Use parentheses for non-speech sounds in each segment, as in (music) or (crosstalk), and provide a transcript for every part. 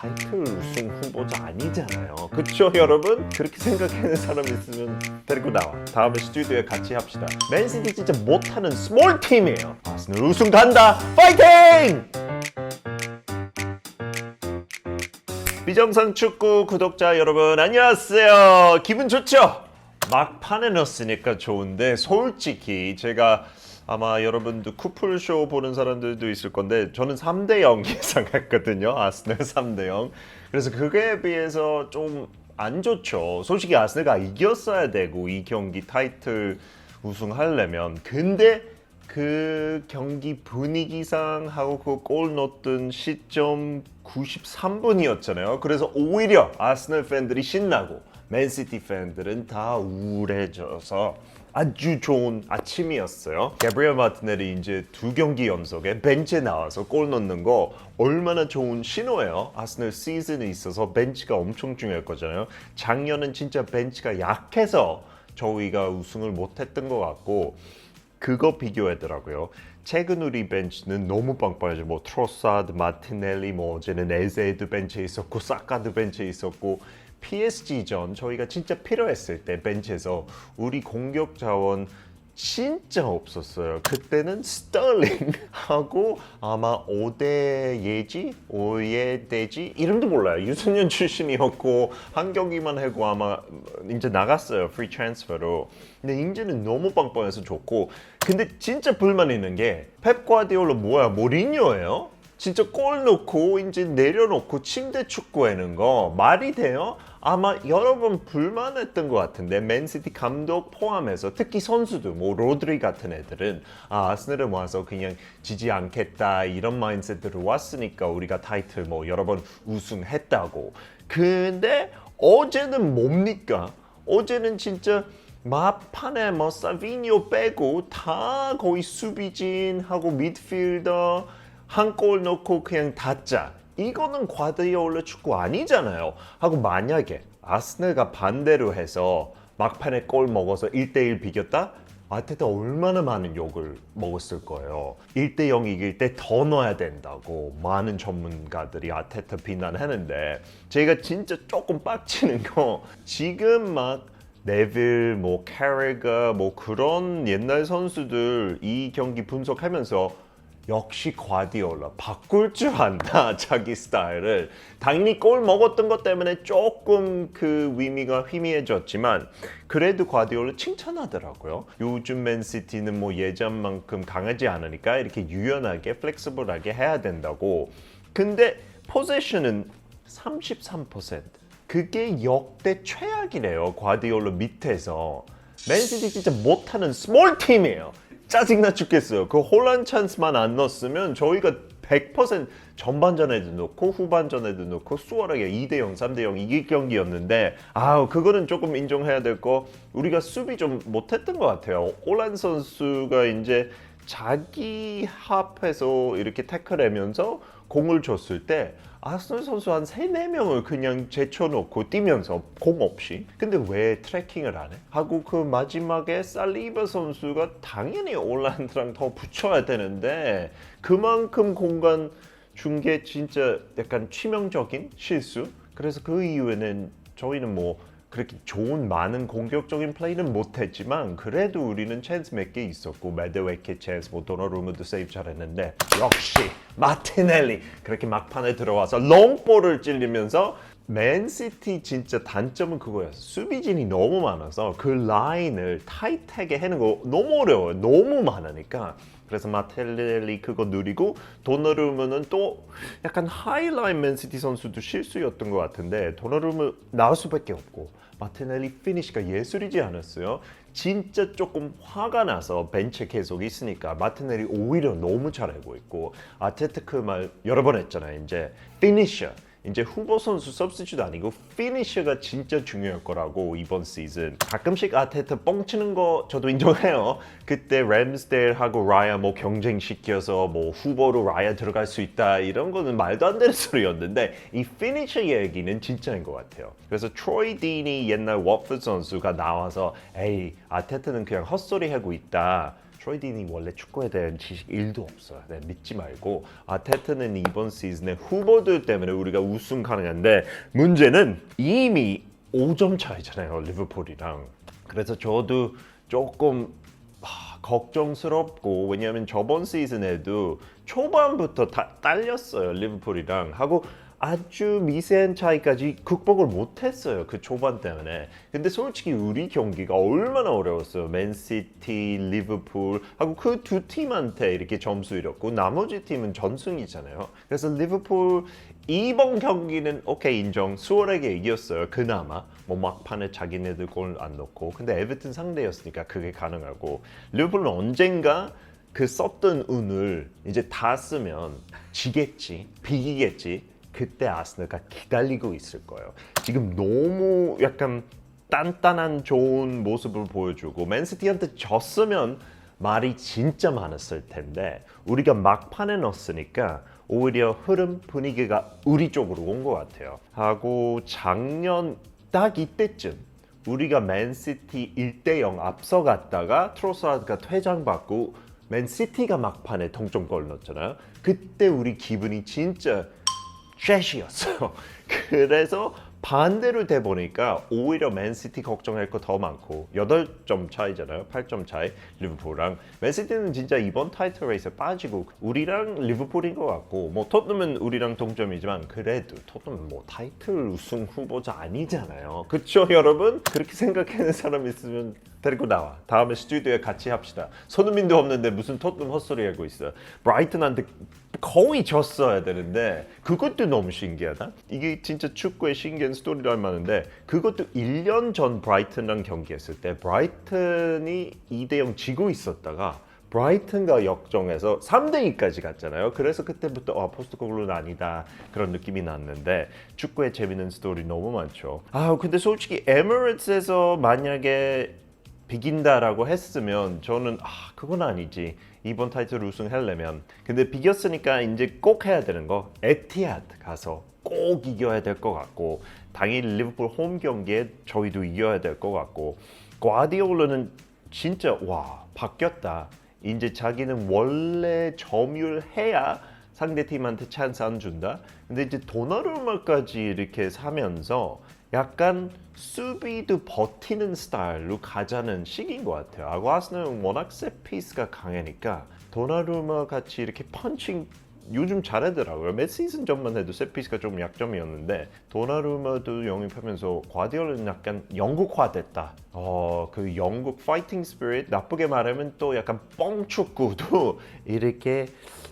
타이틀 우승 후보자 아니잖아요. 그쵸 여러분? 그렇게 생각하는 사람 있으면 데리고 나와. 다음에 스튜디오에 같이 합시다. 맨시티 진짜 못하는 스몰 팀이에요. 아스널 우승 간다. 파이팅! 비정상 축구 구독자 여러분 안녕하세요. 기분 좋죠? 막판에 넣었으니까 좋은데 솔직히 제가 아마 여러분도 쿠플쇼 보는 사람들도 있을 건데 저는 3대 0 (laughs) 예상했거든요. 아스널 3대 0. 그래서 그거에 비해서 좀 안 좋죠. 솔직히 아스널가 이겼어야 되고 이 경기 타이틀 우승하려면 근데 그 경기 분위기상 하고 그 골 넣었던 시점 93분이었잖아요. 그래서 오히려 아스널 팬들이 신나고 맨시티 팬들은 다 우울해져서 아주 좋은 아침이었어요. 게브리엘 마티넬이 이제 두 경기 연속에 벤치에 나와서 골 넣는 거 얼마나 좋은 신호예요. 아스널 시즌에 있어서 벤치가 엄청 중요할 거잖아요. 작년은 진짜 벤치가 약해서 저희가 우승을 못했던 것 같고 그거 비교하더라고요. 최근 우리 벤치는 너무 빵빵하죠. 뭐 트로사드, 마티넬리, 뭐 어제는 에제도 벤치에 있었고 사카도 벤치에 있었고 PSG전 저희가 진짜 필요했을 때 벤치에서 우리 공격 자원 진짜 없었어요. 그때는 스털링하고 아마 오대 예지, 오예대지 이름도 몰라요. 유소년 출신이었고 한 경기만 하고 아마 이제 나갔어요. 프리 트랜스퍼로. 근데 이제는 너무 빵빵해서 좋고 근데 진짜 불만 있는 게 펩 과디올라 뭐야 모리뉴예요? 진짜 골 넣고 이제 내려놓고 침대 축구하는 거 말이 돼요? 아마 여러 번 불만했던 것 같은데 맨시티 감독 포함해서 특히 선수들 뭐 로드리 같은 애들은 아 아스널에 와서 그냥 지지 않겠다 이런 마인드셋으로 왔으니까 우리가 타이틀 뭐 여러 번 우승했다고 근데 어제는 뭡니까? 어제는 진짜 마판에 뭐 사비니오 빼고 다 거의 수비진하고 미드필더 한 골 넣고 그냥 닫자. 이거는 과디올라 축구 아니잖아요. 하고 만약에 아스널가 반대로 해서 막판에 골 먹어서 1대1 비겼다? 아테타 얼마나 많은 욕을 먹었을 거예요. 1대0 이길 때 더 넣어야 된다고 많은 전문가들이 아테타 비난하는데 제가 진짜 조금 빡치는 거 지금 막 네빌, 뭐 캐리가 뭐 그런 옛날 선수들 이 경기 분석하면서 역시 과디올라 바꿀 줄 안다 (laughs) 자기 스타일을. 당연히 골 먹었던 것 때문에 조금 그 의미가 희미해졌지만 그래도 과디올라 칭찬하더라고요. 요즘 맨시티는 뭐 예전만큼 강하지 않으니까 이렇게 유연하게 플렉스블하게 해야 된다고. 근데 포지션은 33% 그게 역대 최악이래요 과디올라 밑에서. 맨시티 진짜 못하는 스몰 팀이에요 짜증나 죽겠어요. 그 혼란 찬스만 안 넣었으면 저희가 100% 전반전에도 넣고 후반전에도 넣고 수월하게 2대 0, 3대 0 이길 경기였는데 아우 그거는 조금 인정해야 될 거 우리가 수비 좀 못했던 것 같아요. 올란 선수가 이제 자기 합해서 이렇게 태클하면서 공을 줬을 때 아스널 선수 한 3, 4명을 그냥 제쳐놓고 뛰면서 공 없이 근데 왜 트래킹을 안 해? 하고 그 마지막에 살리바 선수가 당연히 올란드랑 더 붙여야 되는데 그만큼 공간 준 게 진짜 약간 치명적인 실수 그래서 그 이후에는 저희는 뭐 그렇게 좋은 많은 공격적인 플레이는 못했지만 그래도 우리는 찬스 몇 개 있었고 메드웨케 찬스 뭐 도너루무도 세이브 잘했는데 역시 마티넬리 그렇게 막판에 들어와서 롱볼을 찔리면서 맨시티 진짜 단점은 그거였어 수비진이 너무 많아서 그 라인을 타이트하게 하는 거 너무 어려워요 너무 많으니까 그래서 마텔렐리 그거 누리고 도너루무는 또 약간 하이라인 맨시티 선수도 실수였던 것 같은데 도너루무 나올 수밖에 없고 마테넬리 피니시가 예술이지 않았어요. 진짜 조금 화가 나서 벤치에 계속 있으니까 마테넬이 오히려 너무 잘하고 있고 아테트 그말 여러 번 했잖아요. 이제 피니셔 이제 후보 선수 서브스티도 아니고 피니셔가 진짜 중요할 거라고 이번 시즌 가끔씩 아테트 뻥치는 거 저도 인정해요. 그때 램스델하고 라야 뭐 경쟁시켜서 뭐 후보로 라야 들어갈 수 있다 이런 거는 말도 안 되는 (laughs) 소리였는데 이 피니셔 얘기는 진짜인 것 같아요. 그래서 트로이 딘이 옛날 워프 선수가 나와서 에이 아테트는 그냥 헛소리 하고 있다 트로이 딘이 원래 축구에 대한 지식 1도 없어요. 네, 믿지 말고 아테트는 이번 시즌에 후보들 때문에 우리가 우승 가능한데 문제는 이미 5점 차이잖아요. 리버풀이랑. 그래서 저도 조금 하, 걱정스럽고 왜냐하면 저번 시즌에도 초반부터 다 딸렸어요 리버풀이랑 하고 아주 미세한 차이까지 극복을 못했어요 그 초반 때문에. 근데 솔직히 우리 경기가 얼마나 어려웠어요. 맨시티 리버풀 하고 그 두 팀한테 이렇게 점수 잃었고 나머지 팀은 전승이잖아요. 그래서 리버풀 이번 경기는 오케이 인정. 수월하게 이겼어요. 그나마. 뭐 막판에 자기네들 골 안 넣고. 근데 에버튼 상대였으니까 그게 가능하고. 리버풀은 언젠가 그 썼던 운을 이제 다 쓰면 지겠지 비기겠지 그때 아스널가 기다리고 있을 거예요 지금 너무 약간 단단한 좋은 모습을 보여주고 맨시티한테 졌으면 말이 진짜 많았을 텐데 우리가 막판에 넣었으니까 오히려 흐름 분위기가 우리 쪽으로 온 것 같아요. 하고 작년 딱 이때쯤 우리가 맨시티 1대0 앞서갔다가 트로사드가 퇴장받고 맨시티가 막판에 동점골 넣었잖아요. 그때 우리 기분이 진짜 쉐시였어요. (laughs) 그래서 반대로 돼 보니까 오히려 맨시티 걱정할 거 더 많고 8점 차이잖아요. 8점 차이 리버풀랑 맨시티는 진짜 이번 타이틀 레이스에 빠지고 우리랑 리버풀인 것 같고 뭐 토트넘은 우리랑 동점이지만 그래도 토트넘은 뭐 타이틀 우승 후보자 아니잖아요. 그쵸 여러분? 그렇게 생각하는 사람 있으면 데리고 나와. 다음에 스튜디오에 같이 합시다. 손흥민도 없는데 무슨 토트넘 헛소리 하고 있어. 브라이튼한테 거의 졌어야 되는데 그것도 너무 신기하다. 이게 진짜 축구의 신기한 스토리를 할 만한데 그것도 1년 전 브라이튼랑 경기했을 때 브라이튼이 2대0 지고 있었다가 브라이튼과 역정에서 3대 2까지 갔잖아요. 그래서 그때부터 아 포스트코글로는 아니다 그런 느낌이 났는데 축구의 재밌는 스토리 너무 많죠. 아 근데 솔직히 에미레이트스에서 만약에 비긴다라고 했으면 저는 아 그건 아니지. 이번 타이틀 우승하려면. 근데 비겼으니까 이제 꼭 해야 되는 거 에티하드 가서 꼭 이겨야 될 것 같고 당연히 리버풀 홈 경기에 저희도 이겨야 될 것 같고 과디올라는 진짜 와 바뀌었다. 이제 자기는 원래 점유해야 상대 팀한테 찬스 안 준다. 근데 이제 도나루마까지 이렇게 사면서 약간 수비도 버티는 스타일로 가자는 시기인 것 같아요. 아고 아스널은 워낙 세피스가 강하니까 도나루마 같이 이렇게 펀칭 요즘 잘하더라고요. 몇 시즌 전만 해도 세피스가 좀 약점이었는데 도나루마도 영입하면서 과디올은 약간 영국화됐다. 어, 그 영국 파이팅 스피릿 나쁘게 말하면 또 약간 뻥축구도 (laughs) 이렇게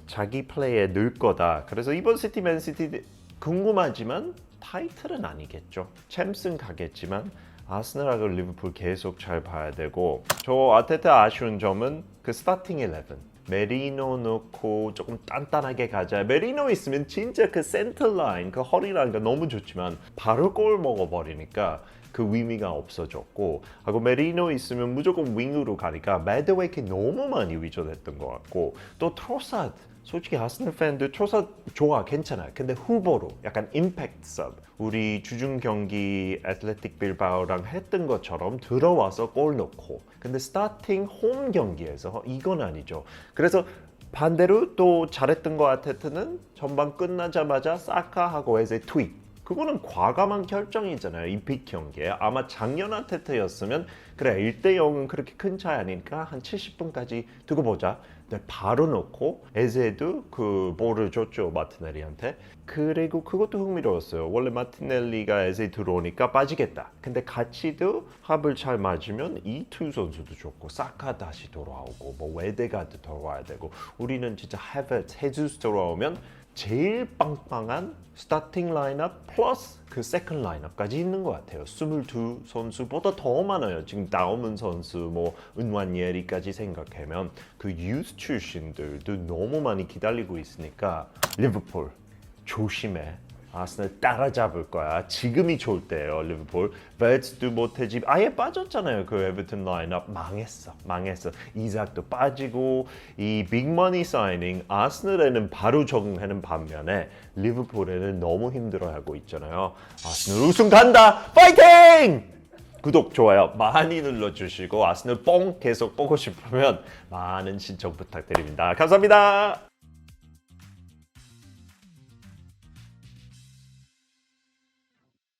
자기 플레이에 늘 거다. 그래서 이번 시티 맨시티 궁금하지만 타이틀은 아니겠죠. 챔스는 가겠지만 아스널하고 리버풀 계속 잘 봐야 되고 저 아테타 아쉬운 점은 그 스타팅 11 메리노 넣고 조금 단단하게 가자. 메리노 있으면 진짜 그 센터 라인, 그 허리 라인가 너무 좋지만 바로 골 먹어버리니까 그 의미가 없어졌고 하고 메리노 있으면 무조건 윙으로 가니까 매드웨이크 너무 많이 위조됐던 것 같고 또 트로사드 솔직히 아스널 팬들 트로사드 좋아 괜찮아 근데 후보로 약간 임팩트 섭 우리 주중 경기 애틀레틱 빌바오랑 했던 것처럼 들어와서 골 넣고 근데 스타팅 홈 경기에서 이건 아니죠 그래서 반대로 또 잘했던 것 같았는 전반 끝나자마자 사카하고 에제 트윗 그거는 과감한 결정이잖아요. 이픽 경기에 아마 작년 아테트였으면 그래 1대 0은 그렇게 큰 차이 아니니까 한 70분까지 두고 보자. 근데 바로 넣고 에제도 그 볼을 줬죠 마티넬리한테. 그리고 그것도 흥미로웠어요. 원래 마티넬리가 에제 들어오니까 빠지겠다. 근데 같이도 합을 잘 맞으면 이두 선수도 좋고 사카 다시 돌아오고 뭐 웨데가드 돌아와야 되고 우리는 진짜 해베트 헤즈스 돌아오면 제일 빵빵한 스타팅 라인업 플러스 그 세컨 라인업까지 있는 것 같아요. 22 선수보다 더 많아요. 지금 나오는 선수 뭐 은완 예리까지 생각하면 그 유스 출신들도 너무 많이 기다리고 있으니까 리버풀 조심해. 아스널 따라잡을 거야. 지금이 좋을 때예요, 리버풀. 벨츠도 못해지 아예 빠졌잖아요. 그 에버튼 라인업 망했어, 망했어. 이삭도 빠지고 이 빅머니 사이닝 아스널에는 바로 적응하는 반면에 리버풀에는 너무 힘들어하고 있잖아요. 아스널 우승 간다, 파이팅! 구독, 좋아요 많이 눌러주시고 아스널 뽕 계속 보고 싶으면 많은 신청 부탁드립니다. 감사합니다.